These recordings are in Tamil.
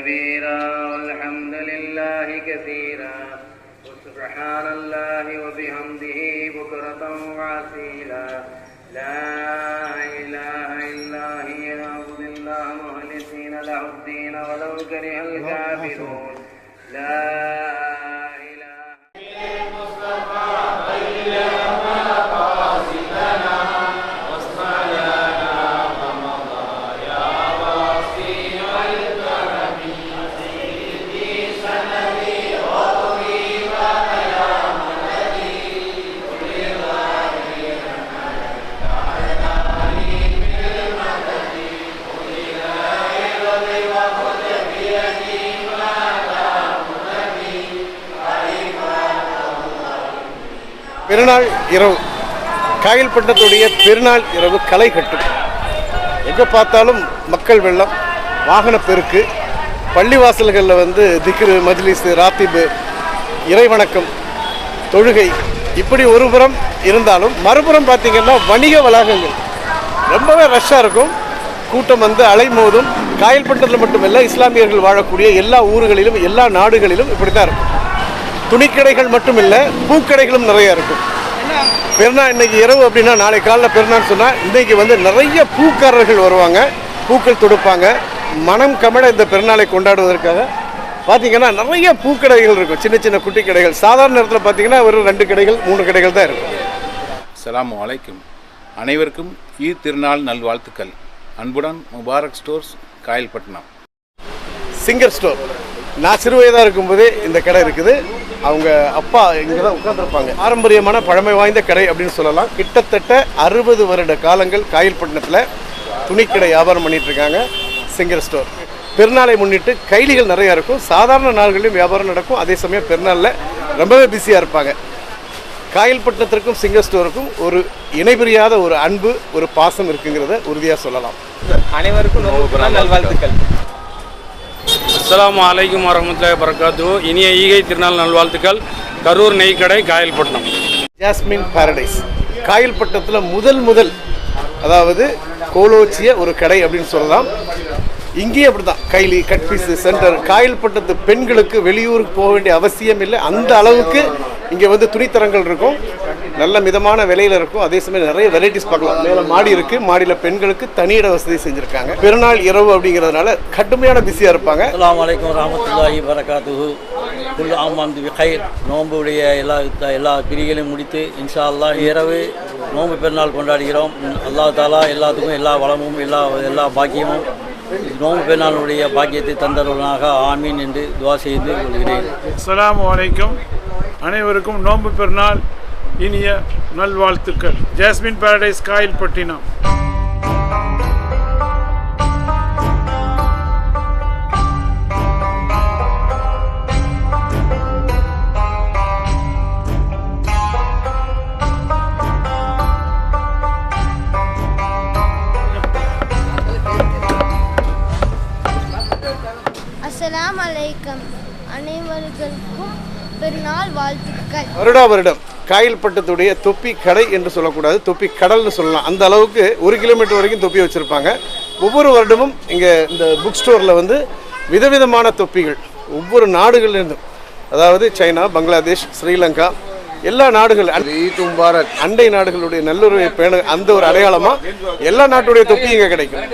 كبيرا والحمد لله كثيرا. وسبحان الله وبحمده بكرة وعسيلا لا إله إلا هي نعبد الله مخلصين له الدين ولو كره الكافرون. திருநாள் இரவு. காயல்பட்டத்துடைய பெருநாள் இரவு களை கட்டும். எங்கே பார்த்தாலும் மக்கள் வெள்ளம் வாகன பெருக்கு பள்ளிவாசல்களில் வந்து திக்ரு மஜ்லிஸு ராத்திபு இறைவணக்கம் தொழுகை இப்படி ஒரு புறம் இருந்தாலும் மறுபுறம் பார்த்திங்கன்னா வணிக வளாகங்கள். ரொம்பவே ரஷ்ஷாக இருக்கும். கூட்டம் வந்து அலைமோதும். காயல்பட்டத்தில் மட்டுமல்ல இஸ்லாமியர்கள் வாழக்கூடிய எல்லா ஊர்களிலும் எல்லா நாடுகளிலும் இப்படி தான் இருக்கும். துணிக்கடைகள் மட்டும் இல்லை பூக்கடைகளும் நிறைய இருக்கும் பெருநாள் இன்னைக்கு இரவு அப்படின்னா நாளை காலைல பெருநாள் சொன்னால் இன்னைக்கு வந்து நிறைய பூக்காரர்கள் வருவாங்க. பூக்கள் தொடுப்பாங்க. மனம் கமட இந்த பெருநாளை கொண்டாடுவதற்காக. பார்த்தீங்கன்னா நிறைய பூக்கடைகள் இருக்கும். சின்ன சின்ன குட்டி கடைகள். சாதாரண நேரத்தில் பார்த்தீங்கன்னா ஒரு ரெண்டு கடைகள் மூணு கடைகள் தான் இருக்கும். அஸ்ஸலாமு அலைக்கும். அனைவருக்கும் ஈத் திருநாள் நல்வாழ்த்துக்கள். அன்புடன் Mubarak stores Kayalpattinam. Singer store. நான் சிறு வயதாக இருக்கும்போதே இந்த கடை இருக்குது. அவங்க அப்பா இங்கே தான் உட்காந்துருப்பாங்க பாரம்பரியமான பழமை வாய்ந்த கடை அப்படின்னு சொல்லலாம். கிட்டத்தட்ட அறுபது வருட காலங்கள் காயல்பட்டினத்தில் துணிக்கடை வியாபாரம் பண்ணிட்டு இருக்காங்க சிங்கர் ஸ்டோர். பெருநாளை முன்னிட்டு கைலிகள் நிறையா இருக்கும். சாதாரண நாள்களிலும் வியாபாரம் நடக்கும். அதே சமயம் பெருநாளில் ரொம்பவே பிஸியாக இருப்பாங்க. காயல்பட்டினத்திற்கும் சிங்கர் ஸ்டோருக்கும் ஒரு இணைபிரியாத ஒரு அன்பு ஒரு பாசம் இருக்குங்கிறத உறுதியாக சொல்லலாம். அனைவருக்கும் நல்வாழ்த்துக்கள். அஸ்ஸலாமு அலைக்கும் வரமத்துல வரகாத்து இனிய ஈகை திருநாள் நல்வாழ்த்துக்கள். கரூர் நெய்க்கடை காயல்பட்டினம். Jasmine Paradise. காயல்பட்டத்தில் முதல் முதல் அதாவது கோலோச்சிய ஒரு கடை அப்படின்னு சொல்லலாம். இங்கேயும் அப்படிதான். கைலி கட்பீஸு சென்டர். காயல்பட்டத்து பெண்களுக்கு வெளியூருக்கு போக வேண்டிய அவசியம் இல்லை. அந்த அளவுக்கு இங்கே வந்து துணித்தரங்கள் இருக்கும். நல்ல மிதமான விலையில இருக்கும். அதே சமயம் நிறைய வெரைட்டிஸ் பார்க்கலாம். மேலே மாடி இருக்கு. மாடியில் பெண்களுக்கு தனியிட வசதி செஞ்சுருக்காங்க. பெருநாள் இரவு அப்படிங்கிறதுனால கடுமையான பிஸியாக இருப்பாங்க. அஸ்ஸலாமு அலைக்கும் வரமத்துல்லாஹி வரகாத்துஹு. குல் ஆமாம் தி ஹைர் நோன்புடைய எல்லா எல்லா கிரிகளையும் முடித்து இன்ஷா அல்லாஹ் இரவு நோன்பு பெருநாள் கொண்டாடுகிறோம். அல்லாஹ் தாலா எல்லாத்துக்கும் எல்லா வளமும் எல்லா எல்லா பாக்கியமும் நோன்பு பெருநாளுடைய பாக்கியத்தை தந்தருவனாக ஆமீன் என்று துவா செய்து கொள்கிறேன். அஸ்ஸலாமு அலைக்கும். அனைவருக்கும் நோன்பு பெருநாள் இனிய நல்வாழ்த்துக்கள். Jasmine Paradise Kayalpattinam. அஸ்ஸலாமு அலைக்கும். அனைவர்களுக்கும் பெருநாள் வாழ்த்துக்கள். வருடா வருடம் காயல்பட்டத்துடைய தொப்பி கடை என்று சொல்லக்கூடாது தொப்பி கடல்னு சொல்லலாம். அந்த அளவுக்கு ஒரு கிலோமீட்டர் வரைக்கும் தொப்பி வச்சுருப்பாங்க. ஒவ்வொரு வருடமும் இங்கே இந்த புக் ஸ்டோரில் வந்து விதவிதமான தொப்பிகள் ஒவ்வொரு நாடுகளிலிருந்தும். அதாவது சைனா பங்களாதேஷ் ஸ்ரீலங்கா எல்லா நாடுகள் அண்டை நாடுகளுடைய நல்லுறவை பேண அந்த ஒரு அடையாளமாக எல்லா நாட்டுடைய தொப்பி இங்கே கிடைக்கும்.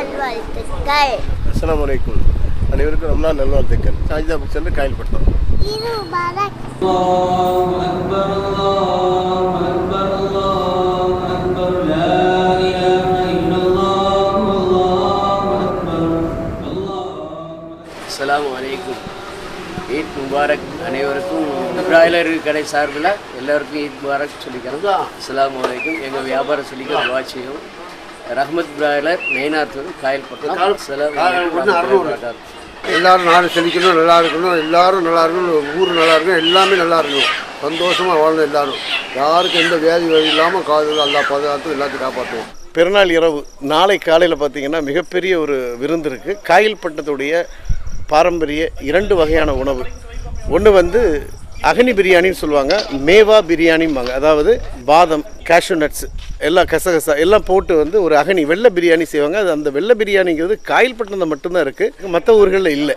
நல்வாழ்த்துக்கள். அஸ்லாம் வலைக்கும் அனைவருக்கும் ரொம்ப நாள் நல்வாழ்த்துக்கள். சாஜிதா புக் சென்டர் காயல்பட்டோம் ஈத் முபாரக் அஸ்ஸலாமு அலைக்கும். ஈத் முபாரக் அனைவருக்கும் பிராய்லர் கடை சார்பில் எல்லாருக்கும் ஈத் முபாரக் சொல்லிக்கிறோம். அஸ்ஸலாமு அலைக்கும். எங்கள் வியாபாரம் சொல்லிக்க துவா செய்யும் ரஹ்மத் பிராய்லர் அஸ்ஸலாமு அலைக்கும் வரஹ்மத்துல்லாஹி வபரகாத்துஹு. எல்லாரும் நாடு செழிக்கணும் நல்லா இருக்கணும் எல்லாரும் நல்லா இருக்கணும் ஊர் நல்லா இருக்கணும் எல்லாமே நல்லா இருக்கணும். சந்தோஷமாக வாழணும் எல்லாரும். யாருக்கும் எந்த வியாதி வழி இல்லாமல் காதல் எல்லா பாதுகாத்து எல்லாத்தையும் காப்பாற்றுவோம் பெருநாள் இரவு நாளை காலையில் பார்த்தீங்கன்னா மிகப்பெரிய ஒரு விருந்து இருக்குது காயல்பட்டத்துடைய பாரம்பரிய இரண்டு வகையான உணவு. ஒன்று வந்து அகனி பிரியாணின்னு சொல்லுவாங்க மேவா பிரியாணிம்பாங்க அதாவது பாதம் கேஷ்யூ நட்ஸ் எல்லாம் கசகசா எல்லாம் போட்டு வந்து ஒரு அகனி வெள்ளை பிரியாணி செய்வாங்க. அது அந்த வெள்ளை பிரியாணிங்கிறது காயல்பட்டினத்தில் மட்டும்தான் இருக்குது மற்ற ஊர்களில் இல்லை.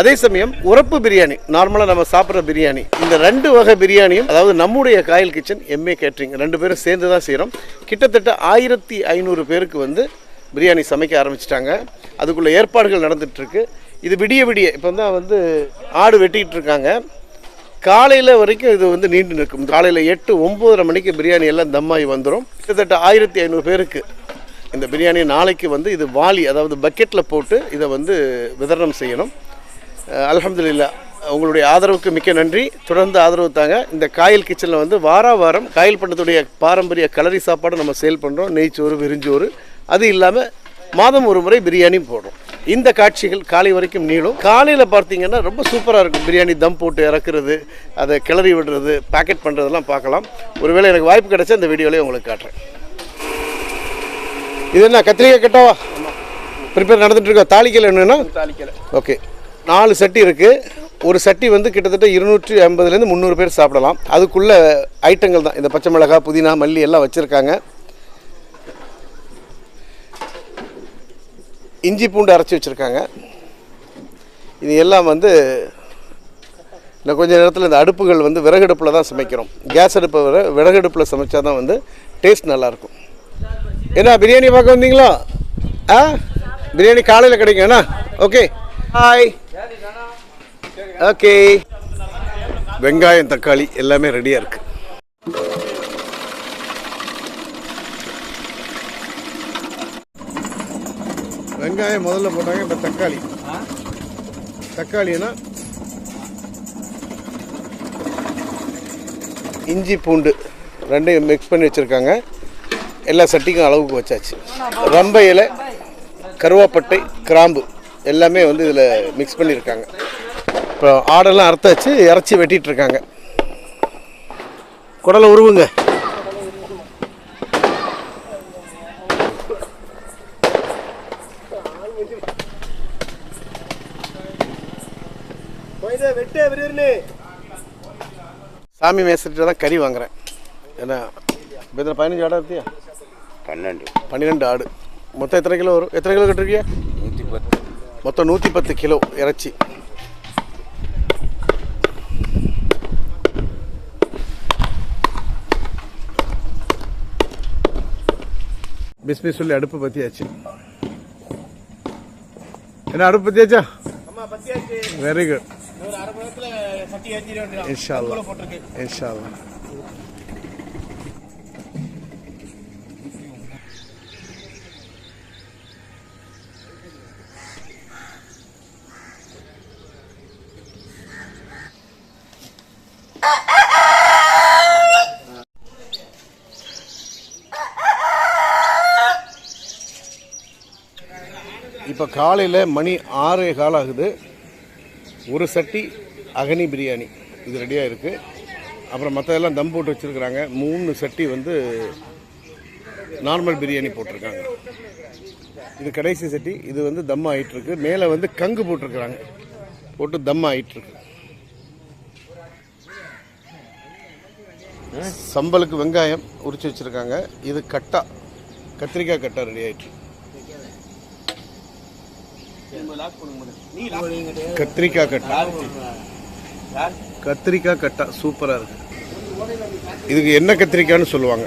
அதே சமயம் உரப்பு பிரியாணி நார்மலாக நம்ம சாப்பிட்ற பிரியாணி இந்த ரெண்டு வகை பிரியாணியும் அதாவது நம்முடைய காயல் கிச்சன் எம்ஏ கேட்ரிங் ரெண்டு பேரும் சேர்ந்து தான் செய்கிறோம் கிட்டத்தட்ட ஆயிரத்தி ஐநூறு பேருக்கு வந்து பிரியாணி சமைக்க ஆரம்பிச்சிட்டாங்க. அதுக்குள்ளே ஏற்பாடுகள் நடந்துகிட்ருக்கு இது விடிய விடிய இப்போ தான் வந்து ஆடு வெட்டிக்கிட்டு இருக்காங்க. காலையில் வரைக்கும் இது வந்து நீண்டு நிற்கும். காலையில் எட்டு ஒம்போதரை மணிக்கு பிரியாணி எல்லாம் தம்மாகி வந்துடும் கிட்டத்தட்ட ஆயிரத்தி ஐநூறு பேருக்கு இந்த பிரியாணி நாளைக்கு வந்து இது வாளி அதாவது பக்கெட்டில் போட்டு இதை வந்து விதரணம் செய்யணும். அலமதுல்லா உங்களுடைய ஆதரவுக்கு மிக்க நன்றி. தொடர்ந்து ஆதரவு தாங்க. இந்த காயல் கிச்சனில் வந்து வார வாரம் காயல் பண்ணத்துடைய பாரம்பரிய கலரி சாப்பாடு நம்ம சேல் பண்ணுறோம் நெய்ச்சோறு விரிஞ்சோறு. அது இல்லாமல் மாதம் ஒரு முறை பிரியாணியும் போடுறோம். இந்த காட்சிகள் காலை வரைக்கும் நீளும். காலையில் பார்த்தீங்கன்னா ரொம்ப சூப்பராக இருக்கும். பிரியாணி தம் போட்டு இறக்குறது அதை கிளறி விடுறது பேக்கெட் பண்ணுறதெல்லாம் பார்க்கலாம். ஒருவேளை எனக்கு வாய்ப்பு கிடைச்சா இந்த வீடியோலேயே உங்களுக்கு காட்டுறேன். இது என்ன கத்திரிக்காய் கட்டவா? ப்ரிப்பேர் நடந்துட்டு இருக்கா? தாளிக்கல் என்னன்னா? தாளிக்கலை. ஓகே. நாலு சட்டி இருக்குது ஒரு சட்டி வந்து கிட்டத்தட்ட இருநூற்றி ஐம்பதுலேருந்து முந்நூறு பேர் சாப்பிடலாம். அதுக்குள்ள ஐட்டங்கள் தான். இந்த பச்சை மிளகாய் புதினா மல்லி எல்லாம் வச்சுருக்காங்க. இஞ்சி பூண்டு அரைச்சி வச்சுருக்காங்க. இது எல்லாம் வந்து இன்னும் கொஞ்ச நேரத்தில் இந்த அடுப்புகள் வந்து விறகடுப்பில் தான் சமைக்கிறோம். கேஸ் அடுப்பை விட விறகடுப்பில் சமைச்சா தான் வந்து டேஸ்ட் நல்லாயிருக்கும் என்ன பிரியாணி பார்க்க வந்தீங்களா? ஆ? பிரியாணி காலையில் கிடைக்கும் என்ன? ஓகே. Hi okay. வெங்காயம் தக்காளி எல்லாமே ரெடியாக இருக்கு. வெங்காயம் முதல்ல போட்டாங்க இப்போ தக்காளி. தக்காளினா இஞ்சி பூண்டு ரெண்டையும் மிக்ஸ் பண்ணி வச்சுருக்காங்க. எல்லா சட்டிக்கும் அளவுக்கு வச்சாச்சு. ரம்ப இலை கருவாப்பட்டை கிராம்பு எல்லாமே வந்து இதில் மிக்ஸ் பண்ணியிருக்காங்க இப்போ ஆடெல்லாம் அறுத்தாச்சு இறச்சி வெட்டிட்டு இருக்காங்க. குடலை உருவுங்க. சாமி மேசர்கிட்ட தான் கறி வாங்குறேன். ஏன்னா இப்போ இதில் பதினஞ்சு ஆடு இருக்கியா? பன்னெண்டு. பன்னிரெண்டு ஆடு. மொத்தம் எத்தனை கிலோ வரும்? எத்தனை கிலோ கட்டிருக்கியா? நூற்றி பத்து மொத்தம் நூற்றி பத்து கிலோ இறைச்சி. பிஸ்மி சொல்லி அடுப்பு பற்றியாச்சு என்ன அடுப்பு பற்றியாச்சா வெரி குட் இன்ஷா அல்லா இன்ஷா அல்லா இப்போ காலையில் மணி ஆறே கால் ஆகுது. ஒரு சட்டி அகனி பிரியாணி. இது ரெடியாக இருக்குது அப்புறம் மற்றதெல்லாம் தம் போட்டு வச்சுருக்குறாங்க. மூணு சட்டி வந்து நார்மல் பிரியாணி போட்டிருக்காங்க. இது கடைசி சட்டி. இது வந்து தம் ஆகிட்டுருக்கு மேலே வந்து கங்கு போட்டிருக்கிறாங்க. போட்டு தம் ஆகிட்டுருக்கு சம்பலுக்கு வெங்காயம் உரிச்சு வச்சுருக்காங்க. இது கட்டா. கத்திரிக்காய் கட்டா ரெடி ஆயிட்டு கத்திரிக்காய் கட்டா. கத்திரிக்காய் கட்டா சூப்பராக இருக்கு. இதுக்கு என்ன கத்திரிக்காய்னு சொல்லுவாங்க.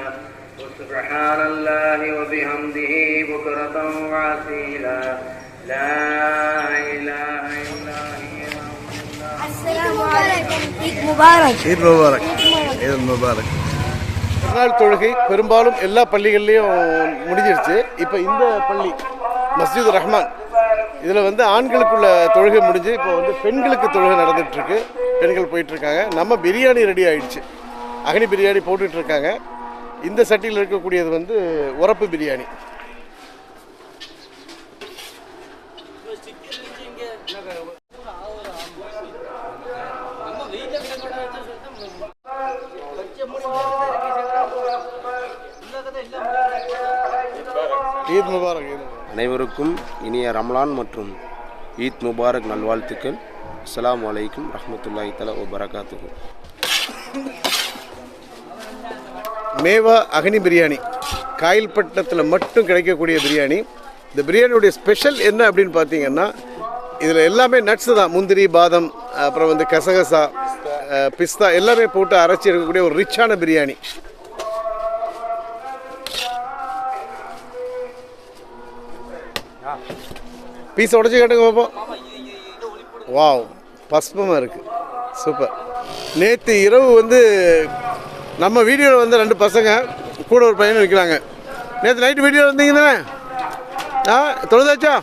وسبحان الله وبحمده بكرة وعسيلا لا إله إلا هي السلام عليكم عيد مبارك ஈத் முபாரக் ஈத் முபாரக் பெருநாள் தொழுகை பெரும்பாலும் எல்லா பள்ளிகள்லேயும் முடிஞ்சிருச்சு இப்போ இந்த பள்ளி மஸ்ஜித் ரஹ்மான் இதில் வந்து ஆண்களுக்குள்ள தொழுகை முடிஞ்சு இப்போ வந்து பெண்களுக்கு தொழுகை நடந்துட்டு இருக்கு பெண்கள் போயிட்டு இருக்காங்க நம்ம பிரியாணி ரெடி ஆயிடுச்சு அகனி பிரியாணி போட்டுட்டு இருக்காங்க இந்த சட்டியில் இருக்கக்கூடியது வந்து உரப்பு பிரியாணி. ஈத் முபாரக் அனைவருக்கும் இனிய ரமலான் மற்றும் ஈத் முபாரக் நல்வாழ்த்துக்கள். அஸ்லாம் அலைக்கும் ரஹமத்துல்லாஹி தலா ஒ மேவா அகனி பிரியாணி. காயல்பட்டத்தில் மட்டும் கிடைக்கக்கூடிய பிரியாணி. இந்த பிரியாணியுடைய ஸ்பெஷல் என்ன அப்படின்னு பார்த்தீங்கன்னா இதில் எல்லாமே நட்ஸு தான். முந்திரி பாதம் அப்புறம் வந்து கசகசா பிஸ்தா எல்லாமே போட்டு அரைச்சி இருக்கக்கூடிய ஒரு ரிச்சான பிரியாணி. பீஸ் உடச்சி கேட்டுங்க பார்ப்போம் வாவ் பஸ்பமாக இருக்குது சூப்பர். நேற்று இரவு வந்து நம்ம வீடியோவில் வந்து ரெண்டு பசங்க கூட ஒரு பையன் நிற்கிறாங்க நேற்று நைட்டு வீடியோ வந்தீங்க தானே ஆ தொழுதாச்சா?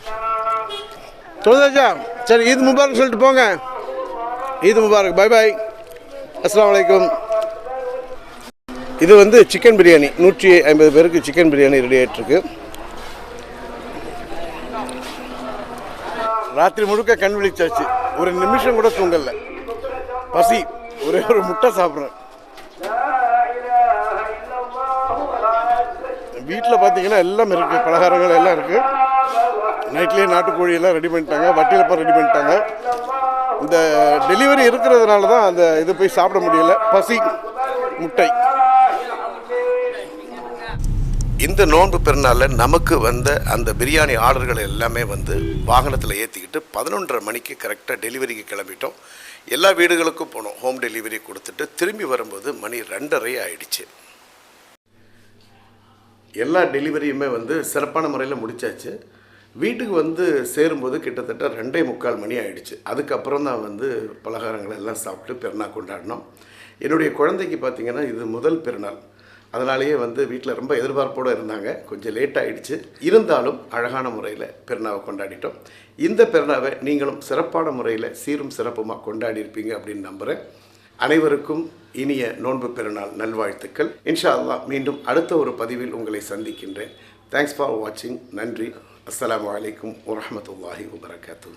தொழுதாச்சா? சரி ஈத் முபாரக் சொல்லிட்டு போங்க. ஈத் முபாரக் பை பாய் அஸ்லாம் இது வந்து சிக்கன் பிரியாணி. நூற்றி ஐம்பது பேருக்கு சிக்கன் பிரியாணி ரெடி ஆகிட்டுருக்கு ராத்திரி முழுக்க கண் விழிச்சாச்சு. ஒரு நிமிஷம் கூட தூங்கலை. பசி ஒரே ஒரு முட்டை சாப்பிட்றேன். வீட்டில் பார்த்தீங்கன்னா எல்லாம் இருக்குது பலகாரங்கள் எல்லாம் இருக்குது நைட்லேயே நாட்டுக்கோழியெல்லாம் ரெடி பண்ணிட்டாங்க. வட்டியிலப்பம் ரெடி பண்ணிட்டாங்க. இந்த டெலிவரி இருக்கிறதுனால தான் அந்த இது போய் சாப்பிட முடியல. பசி முட்டை. இந்த நோன்பு பெருநாளில் நமக்கு வந்த அந்த பிரியாணி ஆர்டர்கள் எல்லாமே வந்து வாகனத்தில் ஏற்றிக்கிட்டு பதினொன்றரை மணிக்கு கரெக்டாக டெலிவரிக்கு கிளம்பிட்டோம். எல்லா வீடுகளுக்கும் போனோம். ஹோம் டெலிவரி கொடுத்துட்டு திரும்பி வரும்போது மணி ரெண்டரை ஆயிடுச்சு. எல்லா டெலிவரியுமே வந்து சிறப்பான முறையில் முடிச்சாச்சு. வீட்டுக்கு வந்து சேரும்போது கிட்டத்தட்ட ரெண்டே முக்கால் மணி ஆகிடுச்சு அதுக்கப்புறம் தான் வந்து பலகாரங்கள் எல்லாம் சாப்பிட்டு பெருநாள் கொண்டாடினோம். என்னுடைய குழந்தைக்கு பார்த்தீங்கன்னா இது முதல் பெருநாள். அதனாலேயே வந்து வீட்டில் ரொம்ப எதிர்பார்ப்போடு இருந்தாங்க. கொஞ்சம் லேட் ஆகிடுச்சு இருந்தாலும் அழகான முறையில் பெருநாவை கொண்டாடிட்டோம். இந்த பெருநாவை நீங்களும் சிறப்பான முறையில் சீரும் சிறப்புமாக கொண்டாடி இருப்பீங்க அப்படின்னு நம்புகிறேன் அனைவருக்கும் இனிய நோன்பு பெருநாள் நல்வாழ்த்துக்கள். இன்ஷா அல்லாஹ் மீண்டும் அடுத்த ஒரு பதிவில் உங்களை சந்திக்கின்றேன். தேங்க்ஸ் ஃபார் வாட்சிங் நன்றி. அஸ்லாம் அலைக்கும் வரமத்துல்லாஹி வபரகாத்து